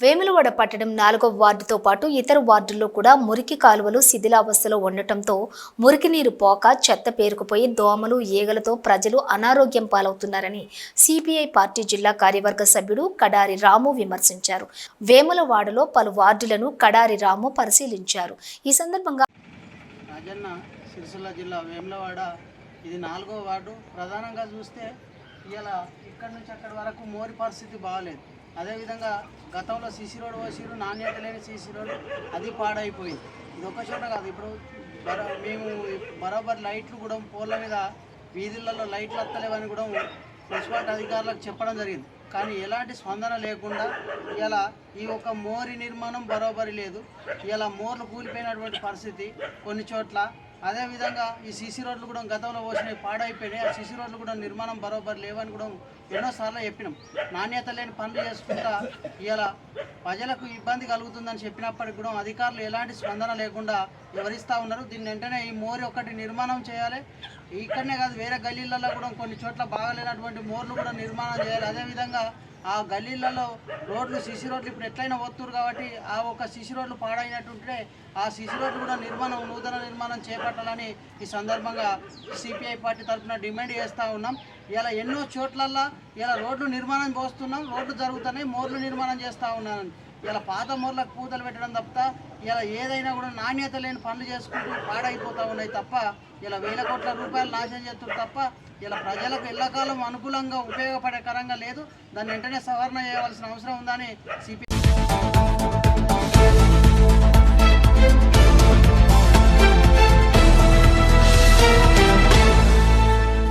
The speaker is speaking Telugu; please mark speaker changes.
Speaker 1: వేములవాడ పట్టణం నాలుగో వార్డుతో పాటు ఇతర వార్డుల్లో కూడా మురికి కాలువలు శిథిలావస్థలో ఉండటంతో మురికి నీరు పోక చెత్త పేరుకుపోయి దోమలు ఈగలతో ప్రజలు అనారోగ్యం పాలవుతున్నారని సిపిఐ పార్టీ జిల్లా కార్యవర్గ సభ్యుడు కడారి రాము విమర్శించారు. వేములవాడలో పలు వార్డులను కడారి రాము పరిశీలించారు. ఈ సందర్భంగా
Speaker 2: రాజన్న సిరిసిల్ల జిల్లా వేములవాడ ఇది నాలుగో వార్డు. ప్రధానంగా చూస్తే ఇలా ఇక్కడ నుంచి అక్కడి వరకు మోరి పరిస్థితి బాగాలేదు. అదేవిధంగా గతంలో సీసీ రోడ్ పోసిరు నాణ్యత లేని సీసీ రోడ్ అది పాడైపోయింది. ఇది ఒక చోట కాదు ఇప్పుడు మేము బరాబర్ లైట్లు కూడా పోల్ల మీద వీధులలో లైట్లు వస్తలేవని కూడా మున్సిపాలిటీ అధికారులకు చెప్పడం జరిగింది. కానీ ఎలాంటి స్పందన లేకుండా ఇలా ఈ ఒక మోరి నిర్మాణం బరోబరి లేదు. ఇలా మోర్లు కూలిపోయినటువంటి పరిస్థితి కొన్ని చోట్ల అదేవిధంగా ఈ సీసీ రోడ్లు కూడా గతంలో పోసినవి పాడైపోయినాయి. ఆ సీసీ రోడ్లు కూడా నిర్మాణం బరోబర్ లేవని కూడా ఎన్నోసార్లు చెప్పినాం. నాణ్యత లేని పనులు చేసుకుంటా ఇలా ప్రజలకు ఇబ్బంది కలుగుతుందని చెప్పినప్పటికి కూడా అధికారులు ఎలాంటి స్పందన లేకుండా వివరిస్తూ ఉన్నారు. దీన్ని వెంటనే ఈ మోరి ఒకటి నిర్మాణం చేయాలి. ఇక్కడనే కాదు వేరే గల్లీలలో కూడా కొన్ని చోట్ల బాగాలేనటువంటి మోర్లు కూడా నిర్మాణం చేయాలి. అదేవిధంగా ఆ గల్లీలలో రోడ్లు సిసి రోడ్లు ఇప్పుడు ఎట్లయినా పోతున్నారు కాబట్టి ఆ ఒక సిసి రోడ్లు పాడైనట్టుంటే ఆ సిసి రోడ్లు కూడా నిర్మాణం నూతన నిర్మాణం చేపట్టాలని ఈ సందర్భంగా సిపిఐ పార్టీ తరఫున డిమాండ్ చేస్తూ ఉన్నాం. ఇలా ఎన్నో చోట్లల్లో ఇలా రోడ్లు నిర్మాణం పోస్తున్నాం రోడ్లు జరుగుతున్నాయి మోర్లు నిర్మాణం చేస్తూ ఉన్నాను ఇలా పాత మోర్లకు పూతలు పెట్టడం తప్ప ఇలా ఏదైనా కూడా నాణ్యత లేని పనులు చేసుకుంటూ పాడైపోతూ ఉన్నాయి తప్ప ఇలా వేల కోట్ల రూపాయలు నాశనం చేస్తున్నారు తప్ప ఇలా ప్రజలకు ఎల్లకాలం అనుకూలంగా ఉపయోగపడేకరంగా లేదు. దాన్ని వెంటనే సవరణ చేయవలసిన అవసరం ఉందని సిపి